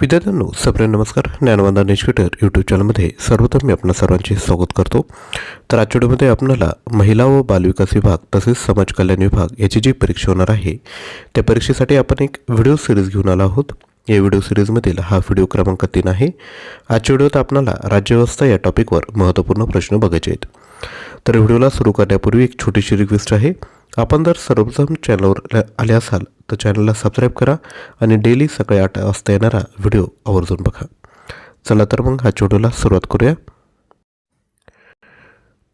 विद्यार्थ्यांनो सप्रे नमस्कार. ज्ञानवंदा नेशक्युटर यूट्यूब चॅनलमध्ये सर्वप्रथम मी आपणा सर्वांचे स्वागत करतो. तर आजच्या व्हिडिओमध्ये आपल्याला महिला व बालविकास विभाग तसेच समाज कल्याण विभाग याची जी परीक्षा होणार आहे त्या परीक्षेसाठी आपण एक व्हिडिओ सिरीज घेऊन आलो आहोत. या व्हिडिओ सिरीजमधील हा व्हिडिओ क्रमांक तीन आहे. आजच्या व्हिडिओत आपल्याला राज्यव्यवस्था या टॉपिकवर महत्त्वपूर्ण प्रश्न बघायचे आहेत. तर व्हिडिओला सुरू करण्यापूर्वी एक छोटीशी रिक्वेस्ट आहे. आपण जर सर्वप्रथम चॅनलवर आले असाल तर चॅनलला सबस्क्राईब करा आणि डेली सकाळी आठ वाजता येणारा व्हिडिओ आवर्जून बघा. चला तर मग हा व्हिडिओला सुरुवात करूया.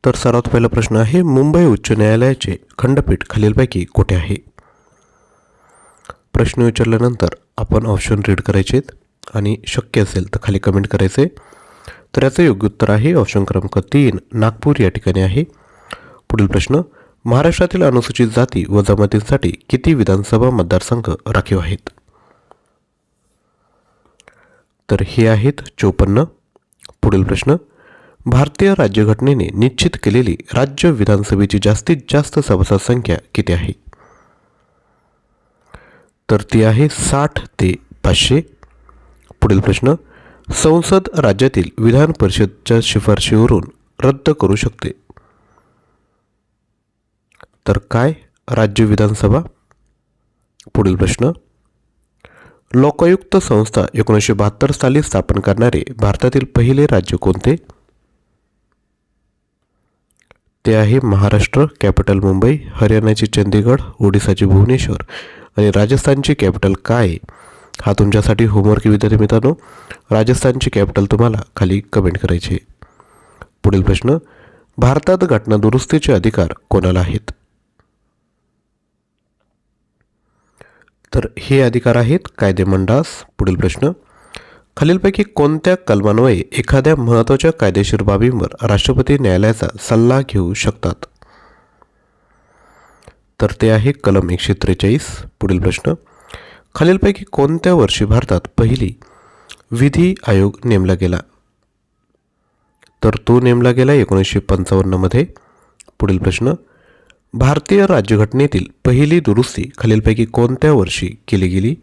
तर सर्वात पहिला प्रश्न आहे मुंबई उच्च न्यायालयाचे खंडपीठ खालीलपैकी कुठे आहे? प्रश्न विचारल्यानंतर आपण ऑप्शन रीड करायचे आणि शक्य असेल तर खाली कमेंट करायचे. तर याचं योग्य उत्तर आहे ऑप्शन क्रमांक तीन नागपूर या ठिकाणी आहे. पुढील प्रश्न महाराष्ट्रातील अनुसूचित जाती व जमातींसाठी किती विधानसभा मतदारसंघ राखीव आहेत? तर हे आहेत चोपन्न. पुढील प्रश्न. भारतीय राज्यघटनेने निश्चित केलेली राज्य विधानसभेची जास्तीत जास्त सभासद संख्या किती आहे? तर ती आहे साठ ते पाचशे. पुढील प्रश्न. संसद राज्यातील विधान परिषदच्या शिफारशीवरून रद्द करू शकते तर काय? राज्य विधानसभा? पुढील प्रश्न. लोकायुक्त संस्था एकोणीसशे बहात्तर साली स्थापन करणारे भारतातील पहिले राज्य कोणते? ते आहे महाराष्ट्र कॅपिटल मुंबई हरियाणाची चंदीगड ओडिसाची भुवनेश्वर. आणि राजस्थानची कॅपिटल काय? हा तुमच्यासाठी होमवर्क विद्यार्थी मित्रांनो. राजस्थानची कॅपिटल तुम्हाला खाली कमेंट करायची. पुढील प्रश्न. भारतात घटना दुरुस्तीचे अधिकार कोणाला आहेत? तर हे अधिकार आहेत कायदेमंडास पुढील प्रश्न. खालीलपैकी कोणत्या कलमान्वये एखाद्या महत्त्वाच्या कायदेशीर बाबींवर राष्ट्रपती न्यायालयाचा सल्ला घेऊ शकतात? तर ते आहे कलम एकशे त्रेचाळीस. पुढील प्रश्न. खालीलपैकी कोणत्या वर्षी भारतात पहिली विधी आयोग नेमला गेला? तर तो नेमला गेला एकोणीसशे पंचावन्नमध्ये. पुढील प्रश्न. भारतीय राज्यघटनेतील पहिली दुरुस्ती खालीलपैकी कोणत्या वर्षी केली गेली?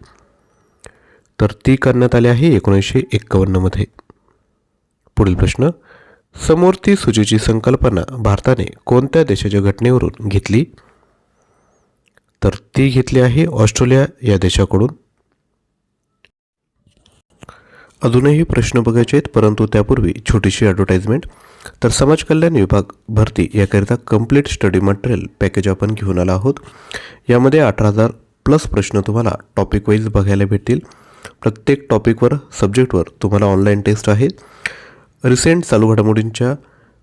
तर ती करण्यात आली आहे एकोणीसशे एक्कावन्नमध्ये. पुढील प्रश्न समोरती सूचीची संकल्पना भारताने कोणत्या देशाच्या घटनेवरून घेतली? तर ती घेतली आहे ऑस्ट्रेलिया या देशाकडून. अजूनही प्रश्न बघायचे आहेत परंतु त्यापूर्वी छोटीशी ॲडव्हर्टाईजमेंट तर समाज कल्याण विभाग भरती याकरिता कंप्लीट स्टडी मटेरियल पॅकेज आपण घेऊन आला आहोत. यामध्ये अठरा हजार प्लस प्रश्न तुम्हाला टॉपिक वाईज बघायला भेटतील. प्रत्येक टॉपिकवर सब्जेक्टवर तुम्हाला ऑनलाईन टेस्ट आहे. रिसेंट चालू घडामोडींच्या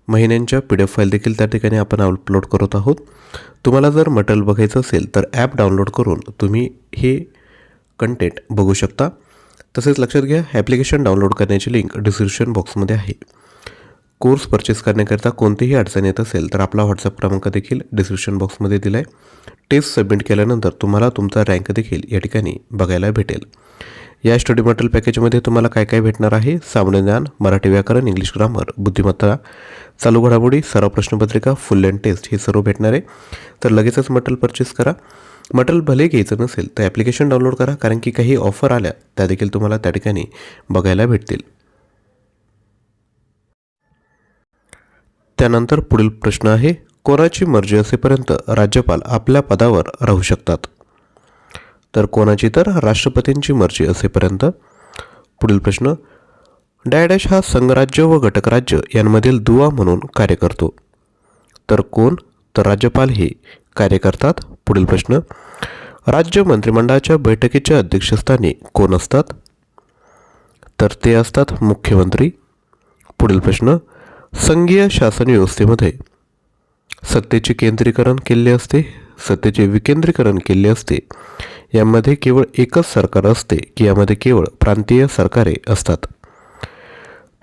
महिन्यांच्या पी डी एफ फाईल देखील त्या ठिकाणी आपण अपलोड करत आहोत. तुम्हाला जर मटेरियल बघायचं असेल तर ॲप डाउनलोड करून तुम्ही हे कंटेंट बघू शकता. तसेच लक्षात घ्या ॲप्लिकेशन डाउनलोड करण्याची लिंक डिस्क्रिप्शन बॉक्समध्ये आहे. कोर्स परचेस करण्याकरिता कोणतीही अडचण येत असेल तर आपला व्हॉट्सअप क्रमांक देखील डिस्क्रिप्शन बॉक्समध्ये दिला आहे टेस्ट सबमिट केल्यानंतर तुम्हाला तुमचा रँक देखील या ठिकाणी बघायला भेटेल. या स्टडी मटेरियल पॅकेजमध्ये तुम्हाला काय काय भेटणार आहे? सामान्य ज्ञान मराठी व्याकरण इंग्लिश ग्रामर बुद्धिमत्ता चालू घडामोडी सराव प्रश्नपत्रिका फुल अँड टेस्ट हे सर्व भेटणार आहे. तर लगेचच मटेरियल परचेस करा. मटेरियल भले घ्यायचं नसेल तर ॲप्लिकेशन डाउनलोड करा कारण की काही ऑफर आल्या त्या देखील तुम्हाला त्या ठिकाणी बघायला भेटतील. त्यानंतर पुढील प्रश्न आहे कोणाची मर्जी असेपर्यंत राज्यपाल आपल्या पदावर राहू शकतात? तर कोणाची तर राष्ट्रपतींची मर्जी असेपर्यंत? पुढील प्रश्न डायडॅश हा संघराज्य व घटकराज्य यांमधील दुवा म्हणून कार्य करतो. तर कोण? तर राज्यपाल हे कार्य करतात पुढील प्रश्न. राज्य मंत्रिमंडळाच्या बैठकीच्या अध्यक्षस्थानी कोण असतात? तर ते असतात मुख्यमंत्री. पुढील प्रश्न. संघीय शासन व्यवस्थेमध्ये सत्तेचे केंद्रीकरण केले असते सत्तेचे विकेंद्रीकरण केले असते. यामध्ये केवळ एकच सरकार असते की यामध्ये केवळ प्रांतीय सरकारे असतात.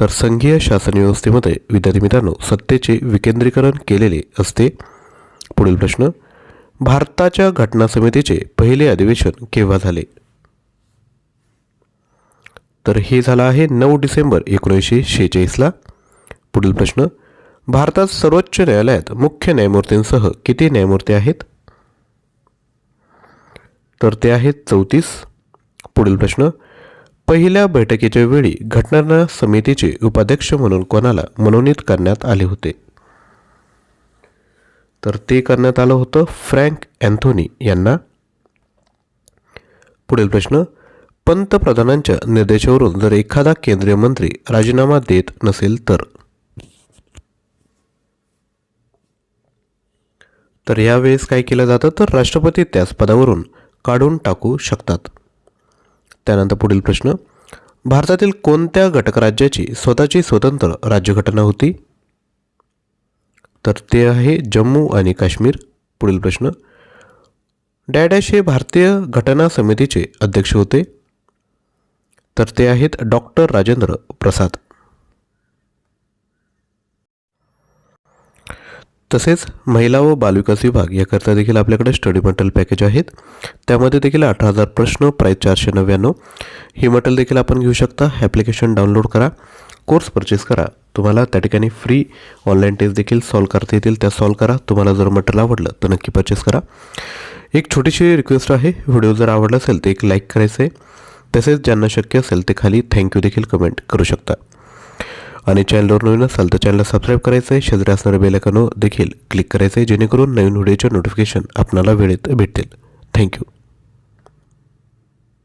तर संघीय शासन व्यवस्थेमध्ये विद्यार्थी मित्रांनो सत्तेचे विकेंद्रीकरण केलेले असते. पुढील प्रश्न. भारताच्या घटना समितीचे पहिले अधिवेशन केव्हा झाले? तर हे झालं आहे नऊ डिसेंबर एकोणीसशे शेहेचाळीसला पुढील प्रश्न भारतात सर्वोच्च न्यायालयात मुख्य न्यायमूर्तींसह किती न्यायमूर्ती आहेत? तर ते आहेत चौतीस. पुढील प्रश्न पहिल्या बैठकीच्या वेळी घटना समितीचे उपाध्यक्ष म्हणून कोणाला मनोनीत करण्यात आले होते? तर ते करण्यात आलं होतं फ्रँक अँथोनी यांना. पुढील प्रश्न पंतप्रधानांच्या निर्देशावरून जर एखादा केंद्रीय मंत्री राजीनामा देत नसेल तर? तर यावेळेस काय केलं जातं? तर राष्ट्रपती त्याच पदावरून काढून टाकू शकतात. त्यानंतर पुढील प्रश्न भारतातील कोणत्या घटक राज्याची स्वतःची स्वतंत्र राज्यघटना होती? तर ते आहे जम्मू आणि काश्मीर. पुढील प्रश्न. डॅडॅश हे भारतीय घटना समितीचे अध्यक्ष होते. तर ते आहेत डॉक्टर राजेंद्र प्रसाद. तसेच महिला व बालविकास विभाग याकरता देखील आपल्याकडे स्टडी मटेरियल पॅकेज आहेत. त्यामध्ये देखील अठरा हजार प्रश्न प्राईस चारशे नव्याण्णव. ही मटेरियल देखील आपण घेऊ शकता. ॲप्लिकेशन डाउनलोड करा. कोर्स परचेस करा. तुम्हाला त्या ठिकाणी फ्री ऑनलाईन टेस्ट देखील सॉल्व करता येतील. त्या सॉल्व करा. तुम्हाला जर मटेरियल आवडलं तर नक्की परचेस करा. एक छोटीशी रिक्वेस्ट आहे. व्हिडिओ जर आवडला असेल तर एक लाईक करायचं आहे तसेच ज्यांना शक्य असेल ते खाली थँक्यू देखील कमेंट करू शकता. आणि चॅनलवर नवीन असाल तर चॅनलला सबस्क्राईब करायचं आहे शेजारी असणाऱ्या बेलायकनवर देखील क्लिक करायचं आहे जेणेकरून नवीन व्हिडिओचे नोटिफिकेशन आपणाला वेळेत भेटतील. थँक्यू